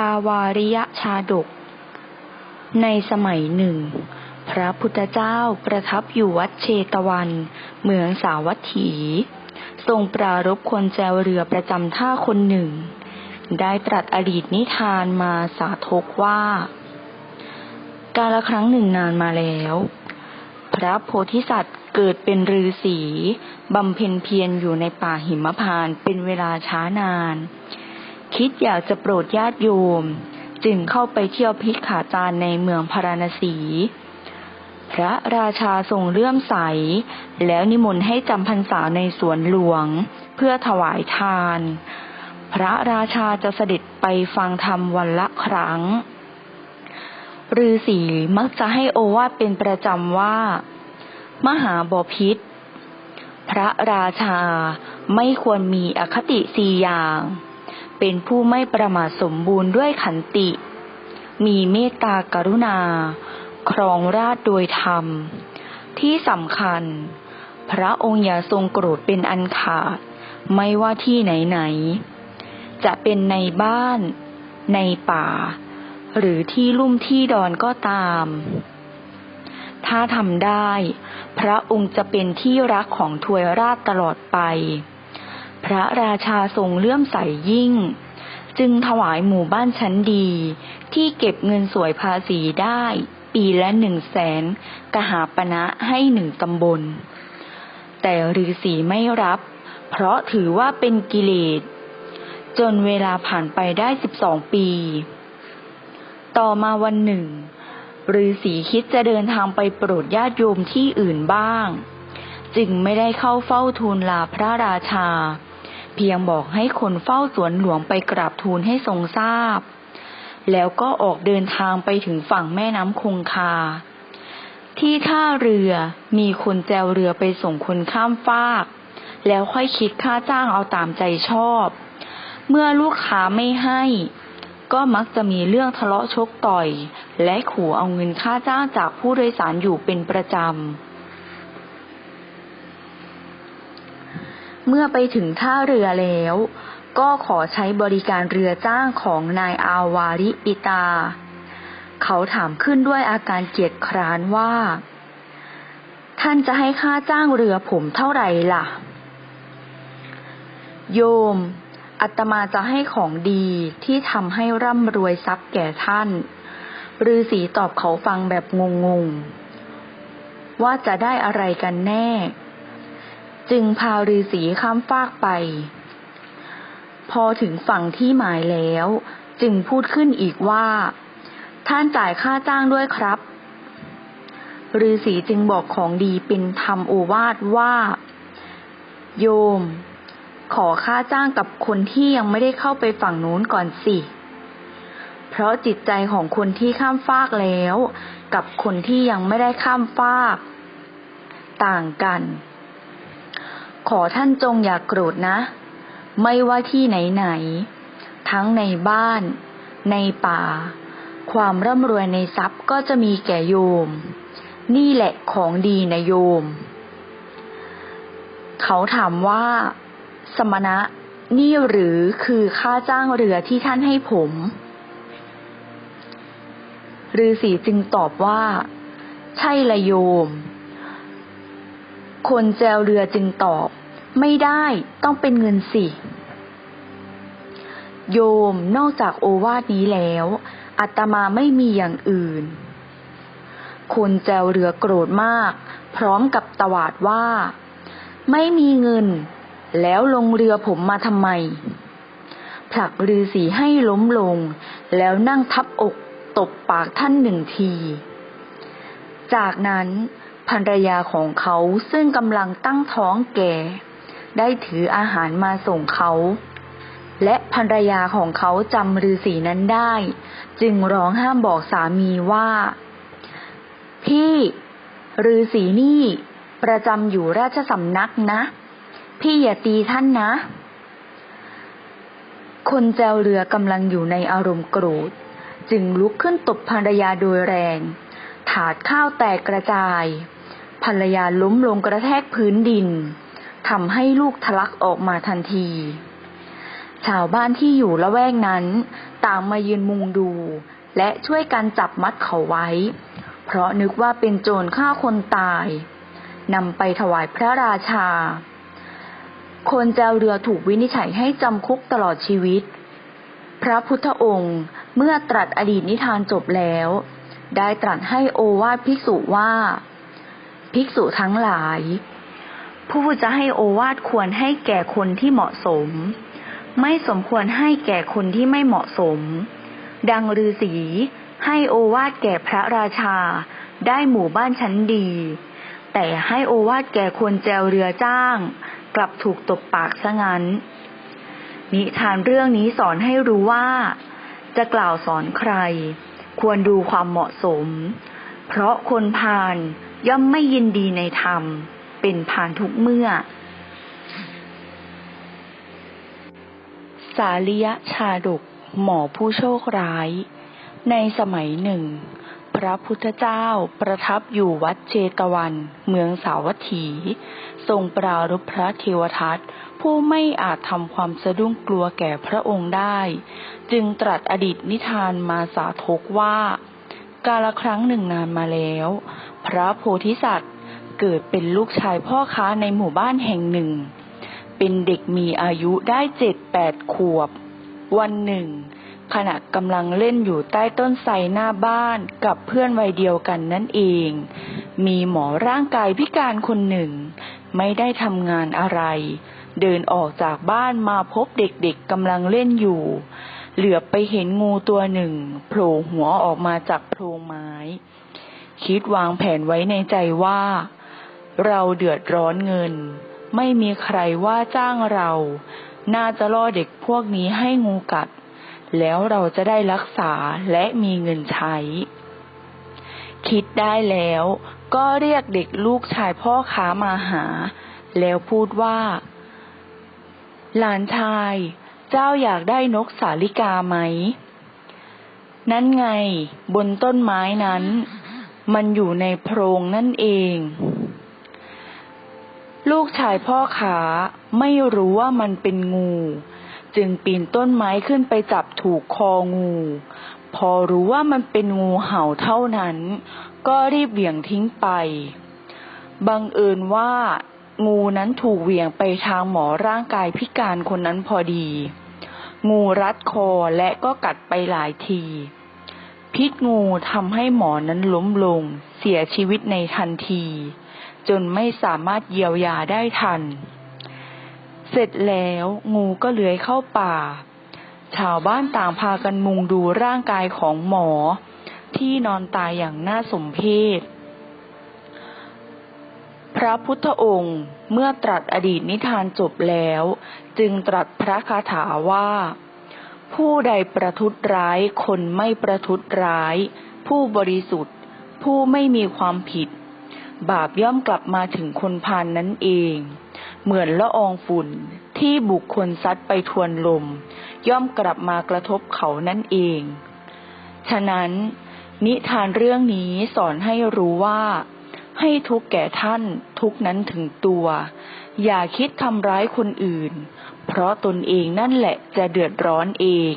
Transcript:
อาวาริยชาดก ในสมัยหนึ่ง พระพุทธเจ้าประทับอยู่วัดเชตวัน เมืองสาวัตถี ทรงปรารบคนแจวเรือประจำท่าคนหนึ่ง ได้ตรัสอดีตนิทานมาสาธกว่า กาลครั้งหนึ่งนานมาแล้ว พระโพธิสัตว์เกิดเป็นฤาษีบำเพ็ญเพียรอยู่ในป่าหิมพานต์เป็นเวลาช้านาน คิดอยากจะโปรดญาติโยม จึงเข้าไปเที่ยวพิกขาจาร์ในเมืองพาราณสี พระราชาทรงเลื่อมใส แล้วนิมนต์ให้จำพรรษาในสวนหลวง เพื่อถวายทาน พระราชาจะเสด็จไปฟังธรรมวันละครั้งฤาษีมักจะให้โอวาทเป็นประจำว่า มหาบพิษ พระราชาไม่ควรมีอคติสี่อย่าง เป็นผู้ไม่ประมาทสมบูรณ์ด้วยขันติ มีเมตตากรุณา ครองราชโดยธรรม ที่สำคัญ พระองค์อย่าทรงโกรธเป็นอันขาด ไม่ว่าที่ไหนๆจะเป็นในบ้าน ในป่า หรือที่ลุ่มที่ดอนก็ตาม ถ้าทำได้ พระองค์จะเป็นที่รักของทวยราชตลอดไป พระราชาทรงเลื่อมใสยิ่ง จึงถวายหมู่บ้านชั้นดี ที่เก็บเงินสวยภาษีได้ ปีละหนึ่งแสนกหาปณะให้หนึ่งตำบล แต่ฤาษีไม่รับ เพราะถือว่าเป็นกิเลส จนเวลาผ่านไปได้สิบสองปี ต่อมาวันหนึ่งฤาษีคิดจะเดินทางไปโปรดญาติโยมที่อื่นบ้าง จึงไม่ได้เข้าเฝ้าทูลลาพระราชา เพียงบอกให้คนเฝ้าสวนหลวงไปกราบทูลให้ทรงทราบ แล้วก็ออกเดินทางไปถึงฝั่งแม่น้ำคงคา ที่ท่าเรือมีคนแจวเรือไปส่งคนข้ามฟาก แล้วค่อยคิดค่าจ้างเอาตามใจชอบ เมื่อลูกค้าไม่ให้ ก็มักจะมีเรื่องทะเลาะชกต่อย และขู่เอาเงินค่าจ้างจากผู้โดยสารอยู่เป็นประจำ เมื่อไปถึงท่าเรือแล้ว ก็ขอใช้บริการเรือจ้างของนายอาวาริปิตา เขาถามขึ้นด้วยอาการเกียจคร้านว่า ท่านจะให้ค่าจ้างเรือผมเท่าไหร่ล่ะ โยมอัตมาจะให้ของดีที่ทำให้ร่ำรวยทรัพย์แก่ท่านฤาษีตอบเขาฟังแบบงงๆ ว่าจะได้อะไรกันแน่ จึงพาฤาษีข้ามฟากไป พอถึงฝั่งที่หมายแล้ว จึงพูดขึ้นอีกว่า ท่านจ่ายค่าจ้างด้วยครับฤาษีจึงบอกของดีเป็นธรรมโอวาทว่า โยม ขอค่าจ้างกับคนที่ยังไม่ได้เข้าไปฝั่งนู้นก่อนสิ เพราะจิตใจของคนที่ข้ามฟากแล้ว กับคนที่ยังไม่ได้ข้ามฟาก ต่างกัน ขอท่านจงอย่ากโกรธนะ ไม่ว่าที่ไหนๆทั้งในบ้าน ในป่า ความร่ำรวยในทรัพย์ก็จะมีแก่โยม นี่แหละของดีนะโยม เขาถามว่า สมณะนี่หรือคือค่าจ้างเรือที่ท่านให้ผมฤาษีจึงตอบว่า ใช่ละโยม คนแจวเรือจึงตอบ ไม่ได้ต้องเป็นเงินสิ โยมนอกจากโอวาทนี้แล้ว อัตมาไม่มีอย่างอื่น คนแจวเรือโกรธมาก พร้อมกับตวาดว่า ไม่มีเงิน แล้วลงเรือผมมาทำไม ผลักฤาษีให้ล้มลง แล้วนั่งทับอกตบปากท่านหนึ่งที จากนั้น ภรรยาของเขาซึ่งกำลังตั้งท้องแก่ ได้ถืออาหารมาส่งเขา และภรรยาของเขาจำฤาษีนั้นได้ จึงร้องห้ามบอกสามีว่า พี่ฤาษีนี่ประจำอยู่ราชสำนักนะ พี่อย่าตีท่านนะ คนแจวเรือกำลังอยู่ในอารมณ์โกรธ จึงลุกขึ้นตบภรรยาโดยแรง ถาดข้าวแตกกระจาย ภรรยาล้มลงกระแทกพื้นดินทำให้ลูกทะลักออกมาทันที ชาวบ้านที่อยู่ละแวกนั้น ต่างมายืนมุงดู และช่วยกันจับมัดเขาไว้ เพราะนึกว่าเป็นโจรฆ่าคนตายนำไปถวายพระราชา คนแจวเรือถูกวินิจฉัยให้จำคุกตลอดชีวิต พระพุทธองค์เมื่อตรัสอดีตนิทานจบแล้ว ได้ตรัสให้โอวาทภิกษุว่า ภิกษุทั้งหลาย ผู้จะให้โอวาทควรให้แก่คนที่เหมาะสม ไม่สมควรให้แก่คนที่ไม่เหมาะสม ดังฤาษีให้โอวาทแก่พระราชา ได้หมู่บ้านชั้นดี แต่ให้โอวาทแก่คนแจวเรือจ้าง กลับถูกตบปากซะงั้น นิทานเรื่องนี้สอนให้รู้ว่า จะกล่าวสอนใคร ควรดูความเหมาะสม เพราะคนพาล ย่อมไม่ยินดีในธรรม เป็นพาลทุกเมื่อ สาลิยชาดกหมอผู้โชคร้าย ในสมัยหนึ่ง พระพุทธเจ้าประทับอยู่วัดเจตวัน เมืองสาวัตถี ทรงปรารภพระเทวทัตผู้ไม่อาจทำความสะดุ้งกลัวแก่พระองค์ได้ จึงตรัสอดีตนิทานมาสาธกว่า กาลครั้งหนึ่งนานมาแล้ว พระโพธิสัตว์เกิดเป็นลูกชายพ่อค้าในหมู่บ้านแห่งหนึ่ง เป็นเด็กมีอายุได้เจ็ดแปดขวบ วันหนึ่ง ขณะกำลังเล่นอยู่ใต้ต้นไทรหน้าบ้านกับเพื่อนวัยเดียวกันนั่นเอง มีหมอร่างกายพิการคนหนึ่ง ไม่ได้ทำงานอะไร เดินออกจากบ้านมาพบเด็กๆกำลังเล่นอยู่ เหลือไปเห็นงูตัวหนึ่งโผล่หัวออกมาจากโพรงไม้ คิดวางแผนไว้ในใจว่า เราเดือดร้อนเงิน ไม่มีใครว่าจ้างเรา น่าจะล่อเด็กพวกนี้ให้งูกัด แล้วเราจะได้รักษาและมีเงินใช้ คิดได้แล้วก็เรียกเด็กลูกชายพ่อค้ามาหา แล้วพูดว่า หลานชาย เจ้าอยากได้นกสาลิกาไหม นั่นไง บนต้นไม้นั้น มันอยู่ในโพรงนั่นเอง ลูกชายพ่อขาไม่รู้ว่ามันเป็นงู จึงปีนต้นไม้ขึ้นไปจับถูกคองู พอรู้ว่ามันเป็นงูเห่าเท่านั้น ก็รีบเหวี่ยงทิ้งไป บังเอิญว่างูนั้นถูกเหวี่ยงไปทางหมอร่างกายพิการคนนั้นพอดี งูรัดคอและก็กัดไปหลายที พิษงูทำให้หมอนั้นล้มลง เสียชีวิตในทันที จนไม่สามารถเยียวยาได้ทัน เสร็จแล้วงูก็เลื้อยเข้าป่า ชาวบ้านต่างพากันมุงดูร่างกายของหมอ ที่นอนตายอย่างน่าสมเพชพระพุทธองค์เมื่อตรัสอดีตนิทานจบแล้ว จึงตรัสพระคาถาว่า ผู้ใดประทุษร้ายคนไม่ประทุษร้าย ผู้บริสุทธิ์ ผู้ไม่มีความผิด บาปย่อมกลับมาถึงคนพานนั้นเอง เหมือนละอองฝุ่นที่บุคคลซัดไปทวนลม ย่อมกลับมากระทบเขานั่นเอง ฉะนั้น นิทานเรื่องนี้สอนให้รู้ว่า ให้ทุกแก่ท่านทุกนั้นถึงตัว อย่าคิดทำร้ายคนอื่น เพราะตนเองนั่นแหละจะเดือดร้อนเอง